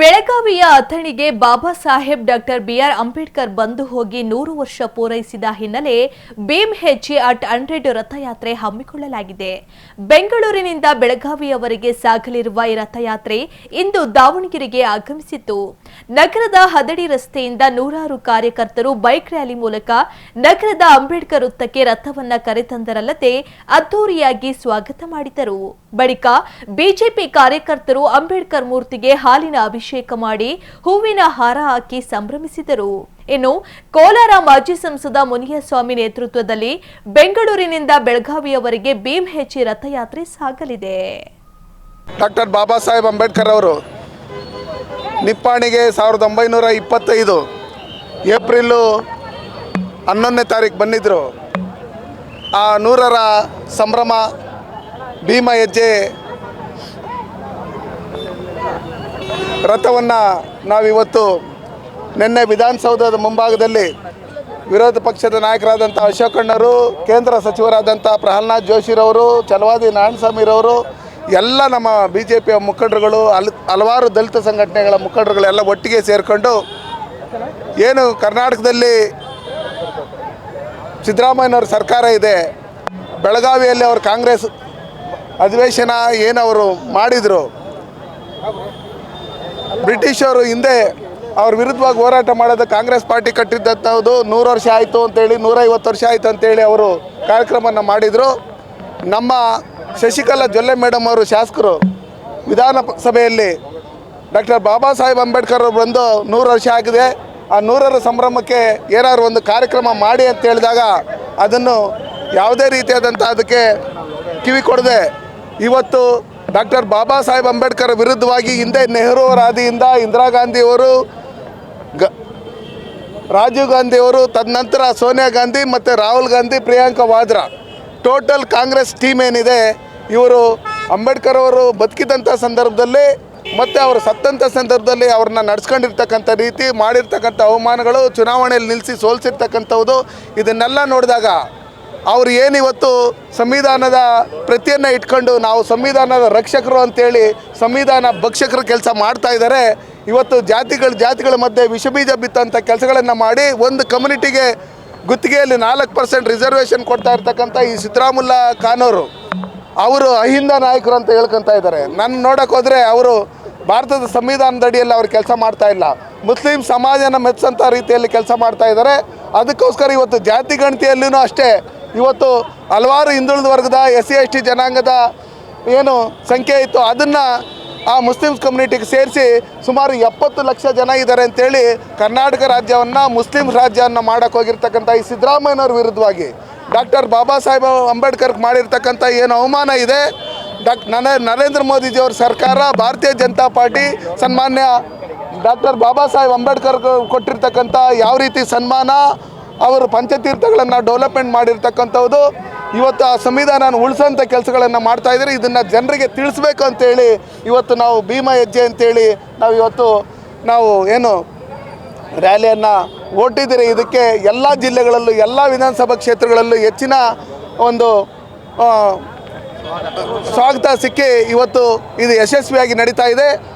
ಬೆಳಗಾವಿಯ ಅಥಣಿಗೆ Baba Saheb doctor B R Ambedkar ಬಂದು ಹೋಗಿ ನೂರು ವರ್ಷ ಪೂರೈಸಿದ ಹಿನ್ನೆಲೆ ಭೀಮ್ ಹೆಜ್ಜೆ ಅಟ್ ಹಂಡ್ರೆಡ್ ರಥಯಾತ್ರೆ ಹಮ್ಮಿಕೊಳ್ಳಲಾಗಿದೆ. ಬೆಂಗಳೂರಿನಿಂದ ಬೆಳಗಾವಿಯವರೆಗೆ ಸಾಗಲಿರುವ ಈ ರಥಯಾತ್ರೆ ಇಂದು ದಾವಣಗೆರೆಗೆ ಆಗಮಿಸಿತ್ತು. ನಗರದ ಹದಡಿ ರಸ್ತೆಯಿಂದ ನೂರಾರು ಕಾರ್ಯಕರ್ತರು ಬೈಕ್ ರ್ಯಾಲಿ ಮೂಲಕ ನಗರದ ಅಂಬೇಡ್ಕರ್ ವೃತ್ತಕ್ಕೆ ರಥವನ್ನ ಕರೆತಂದರಲ್ಲದೆ ಅದ್ದೂರಿಯಾಗಿ ಸ್ವಾಗತ ಮಾಡಿದರು. ಬಳಿಕ ಬಿಜೆಪಿ ಕಾರ್ಯಕರ್ತರು ಅಂಬೇಡ್ಕರ್ ಮೂರ್ತಿಗೆ ಹಾಲಿನ ಅಭಿಷೇಕ ಮಾಡಿ ಹೂವಿನ ಹಾರ ಹಾಕಿ ಸಂಭ್ರಮಿಸಿದರು. ಇನ್ನು ಕೋಲಾರ ಮಾಜಿ ಸಂಸದ ಮುನಿಯಸ್ವಾಮಿ ನೇತೃತ್ವದಲ್ಲಿ ಬೆಂಗಳೂರಿನಿಂದ ಬೆಳಗಾವಿಯವರೆಗೆ ಭೀಮ್ ಹೆಚ್ಚಿ ರಥಯಾತ್ರೆ ಸಾಗಲಿದೆ. ಡಾಕ್ಟರ್ ಬಾಬಾ ಸಾಹೇಬ್ ಅಂಬೇಡ್ಕರ್ ಅವರು ನಿಪ್ಪಾಣಿಗೆ ಸಾವಿರದ ಒಂಬೈನೂರ ಇಪ್ಪತ್ತೈದು ಏಪ್ರಿಲು ಹನ್ನೊಂದನೇ ತಾರೀಕು ಬಂದಿದ್ದರು ಆ ನೂರರ ಸಂಭ್ರಮ ಭೀಮ ಹೆಜ್ಜೆ ರಥವನ್ನು ನಾವಿವತ್ತು ನಿನ್ನೆ ವಿಧಾನಸೌಧದ ಮುಂಭಾಗದಲ್ಲಿ ವಿರೋಧ ಪಕ್ಷದ ನಾಯಕರಾದಂಥ ಅಶೋಕಣ್ಣರು ಕೇಂದ್ರ ಸಚಿವರಾದಂಥ ಪ್ರಹ್ಲಾದ್ ಜೋಶಿರವರು ಚಲವಾದಿ ನಾರಾಯಣಸ್ವಾಮಿರವರು, ಎಲ್ಲ ನಮ್ಮ ಬಿ ಜೆ ಪಿಯ ಮುಖಂಡರುಗಳು, ಅಲ್, ಹಲವಾರು ದಲಿತ ಸಂಘಟನೆಗಳ ಮುಖಂಡರುಗಳೆಲ್ಲ ಒಟ್ಟಿಗೆ ಸೇರಿಕೊಂಡು ಏನು ಕರ್ನಾಟಕದಲ್ಲಿ ಸಿದ್ದರಾಮಯ್ಯನವ್ರ ಸರ್ಕಾರ ಇದೆ. ಬೆಳಗಾವಿಯಲ್ಲಿ ಅವರು ಕಾಂಗ್ರೆಸ್ ಅಧಿವೇಶನ ಏನು ಅವರು ಮಾಡಿದರು? ಬ್ರಿಟಿಷರು ಹಿಂದೆ ಅವ್ರ ವಿರುದ್ಧವಾಗಿ ಹೋರಾಟ ಮಾಡೋದು ಕಾಂಗ್ರೆಸ್ ಪಾರ್ಟಿ ಕಟ್ಟಿದ್ದಂಥದ್ದು ನೂರು ವರ್ಷ ಆಯಿತು ಅಂತೇಳಿ, ನೂರೈವತ್ತು ವರ್ಷ ಆಯಿತು ಅಂತೇಳಿ ಅವರು ಕಾರ್ಯಕ್ರಮವನ್ನು ಮಾಡಿದರು. ನಮ್ಮ ಶಶಿಕಲಾ ಜೊಲ್ಲೆ ಮೇಡಮ್ ಅವರು ಶಾಸಕರು ವಿಧಾನಸಭೆಯಲ್ಲಿ ಸಭೆಯಲ್ಲಿ ಡಾಕ್ಟರ್ ಬಾಬಾ ಸಾಹೇಬ್ ಅಂಬೇಡ್ಕರ್ ಅವರು ಬಂದು ನೂರು ವರ್ಷ ಆಗಿದೆ. ಆ ನೂರರ ಸಂಭ್ರಮಕ್ಕೆ ಏನಾದ್ರು ಒಂದು ಕಾರ್ಯಕ್ರಮ ಮಾಡಿ ಅಂತ ಹೇಳಿದಾಗ ಅದನ್ನು ಯಾವುದೇ ರೀತಿಯಾದಂಥ ಅದಕ್ಕೆ ಕಿವಿ ಕೊಡದೆ ಇವತ್ತು ಡಾಕ್ಟರ್ ಬಾಬಾ ಸಾಹೇಬ್ ಅಂಬೇಡ್ಕರ್ ವಿರುದ್ಧವಾಗಿ ಹಿಂದೆ ನೆಹರು ಅವರ ಹಾದಿಯಿಂದ ಇಂದಿರಾ ಗಾಂಧಿಯವರು ಗ ರಾಜೀವ್ ಗಾಂಧಿಯವರು ತದನಂತರ ಸೋನಿಯಾ ಗಾಂಧಿ ಮತ್ತು ರಾಹುಲ್ ಗಾಂಧಿ, ಪ್ರಿಯಾಂಕಾ ವಾದ್ರಾ. ಟೋಟಲ್ ಕಾಂಗ್ರೆಸ್ ಟೀಮ್ ಏನಿದೆ, ಇವರು ಅಂಬೇಡ್ಕರ್ ಅವರು ಬದುಕಿದಂಥ ಸಂದರ್ಭದಲ್ಲಿ ಮತ್ತು ಅವರು ಸತ್ತಂಥ ಸಂದರ್ಭದಲ್ಲಿ ಅವ್ರನ್ನ ನಡ್ಸ್ಕೊಂಡಿರ್ತಕ್ಕಂಥ ರೀತಿ ಮಾಡಿರ್ತಕ್ಕಂಥ ಅವಮಾನಗಳು ಚುನಾವಣೆಯಲ್ಲಿ ನಿಲ್ಲಿಸಿ ಸೋಲಿಸಿರ್ತಕ್ಕಂಥದ್ದು ಇದನ್ನೆಲ್ಲ ನೋಡಿದಾಗ ಅವ್ರು ಏನಿವತ್ತು ಸಂವಿಧಾನದ ಪ್ರತಿಯನ್ನು ಇಟ್ಕೊಂಡು ನಾವು ಸಂವಿಧಾನದ ರಕ್ಷಕರು ಅಂತೇಳಿ ಸಂವಿಧಾನ ಭಕ್ಷಕರು ಕೆಲಸ ಮಾಡ್ತಾ ಇದ್ದಾರೆ. ಇವತ್ತು ಜಾತಿಗಳ ಜಾತಿಗಳ ಮಧ್ಯೆ ವಿಷಬೀಜ ಬಿತ್ತಂಥ ಕೆಲಸಗಳನ್ನು ಮಾಡಿ ಒಂದು ಕಮ್ಯುನಿಟಿಗೆ ಗುತ್ತಿಗೆಯಲ್ಲಿ ನಾಲ್ಕು ಪರ್ಸೆಂಟ್ ರಿಸರ್ವೇಷನ್ ಕೊಡ್ತಾ ಇರ್ತಕ್ಕಂಥ ಈ ಸಿದ್ದರಾಮುಲ್ಲಾ ಖಾನ್ ಅವರು ಅಹಿಂದ ನಾಯಕರು ಅಂತ ಹೇಳ್ಕೊತಾ ಇದ್ದಾರೆ. ನನ್ನ ನೋಡೋಕೆ ಹೋದರೆ ಅವರು ಭಾರತದ ಸಂವಿಧಾನದ ಅಡಿಯಲ್ಲಿ ಅವ್ರು ಕೆಲಸ ಮಾಡ್ತಾ ಇಲ್ಲ. ಮುಸ್ಲಿಂ ಸಮಾಜನ ಮೆಚ್ಚಂಥ ರೀತಿಯಲ್ಲಿ ಕೆಲಸ ಮಾಡ್ತಾ ಇದ್ದಾರೆ. ಅದಕ್ಕೋಸ್ಕರ ಇವತ್ತು ಜಾತಿ ಗಣತಿಯಲ್ಲೂ ಅಷ್ಟೇ ಇವತ್ತು ಹಲವಾರು ಹಿಂದುಳಿದ ವರ್ಗದ ಎಸ್ ಸಿ ಎಸ್ ಟಿ ಜನಾಂಗದ ಏನು ಸಂಖ್ಯೆ ಇತ್ತು, ಅದನ್ನು ಆ ಮುಸ್ಲಿಮ್ಸ್ ಕಮ್ಯುನಿಟಿಗೆ ಸೇರಿಸಿ ಸುಮಾರು ಎಪ್ಪತ್ತು ಲಕ್ಷ ಜನ ಇದ್ದಾರೆ ಅಂತೇಳಿ ಕರ್ನಾಟಕ ರಾಜ್ಯವನ್ನು ಮುಸ್ಲಿಮ್ಸ್ ರಾಜ್ಯವನ್ನು ಮಾಡೋಕ್ಕೆ ಹೋಗಿರ್ತಕ್ಕಂಥ ಈ ಸಿದ್ದರಾಮಯ್ಯನವ್ರ ವಿರುದ್ಧವಾಗಿ ಡಾಕ್ಟರ್ ಬಾಬಾ ಸಾಹೇಬ್ ಅಂಬೇಡ್ಕರ್ ಮಾಡಿರ್ತಕ್ಕಂಥ ಏನು ಅವಮಾನ ಇದೆ. ಡಾಕ್ ನನ ನರೇಂದ್ರ ಮೋದಿಜಿಯವ್ರ ಸರ್ಕಾರ, ಭಾರತೀಯ ಜನತಾ ಪಾರ್ಟಿ ಸನ್ಮಾನ್ಯ ಡಾಕ್ಟರ್ ಬಾಬಾ ಸಾಹೇಬ್ ಅಂಬೇಡ್ಕರ್ ಕೊಟ್ಟಿರ್ತಕ್ಕಂಥ ಯಾವ ರೀತಿ ಸನ್ಮಾನ ಅವರು ಪಂಚತೀರ್ಥಗಳನ್ನು ಡೆವಲಪ್ಮೆಂಟ್ ಮಾಡಿರ್ತಕ್ಕಂಥದ್ದು ಇವತ್ತು ಆ ಸಂವಿಧಾನ ಉಳಿಸೋಂಥ ಕೆಲಸಗಳನ್ನು ಮಾಡ್ತಾ ಇದ್ದಾರೆ. ಇದನ್ನು ಜನರಿಗೆ ತಿಳಿಸ್ಬೇಕು ಅಂತೇಳಿ ಇವತ್ತು ನಾವು ಭೀಮಾ ಹೆಜ್ಜೆ ಅಂತೇಳಿ ನಾವು ಇವತ್ತು ನಾವು ಏನು ರ್ಯಾಲಿಯನ್ನು ಓಟಿದ್ದೀರಿ ಇದಕ್ಕೆ ಎಲ್ಲ ಜಿಲ್ಲೆಗಳಲ್ಲೂ, ಎಲ್ಲ ವಿಧಾನಸಭಾ ಕ್ಷೇತ್ರಗಳಲ್ಲೂ ಹೆಚ್ಚಿನ ಒಂದು ಸ್ವಾಗತ ಸಿಕ್ಕಿ ಇವತ್ತು ಇದು ಯಶಸ್ವಿಯಾಗಿ ನಡೀತಾ ಇದೆ.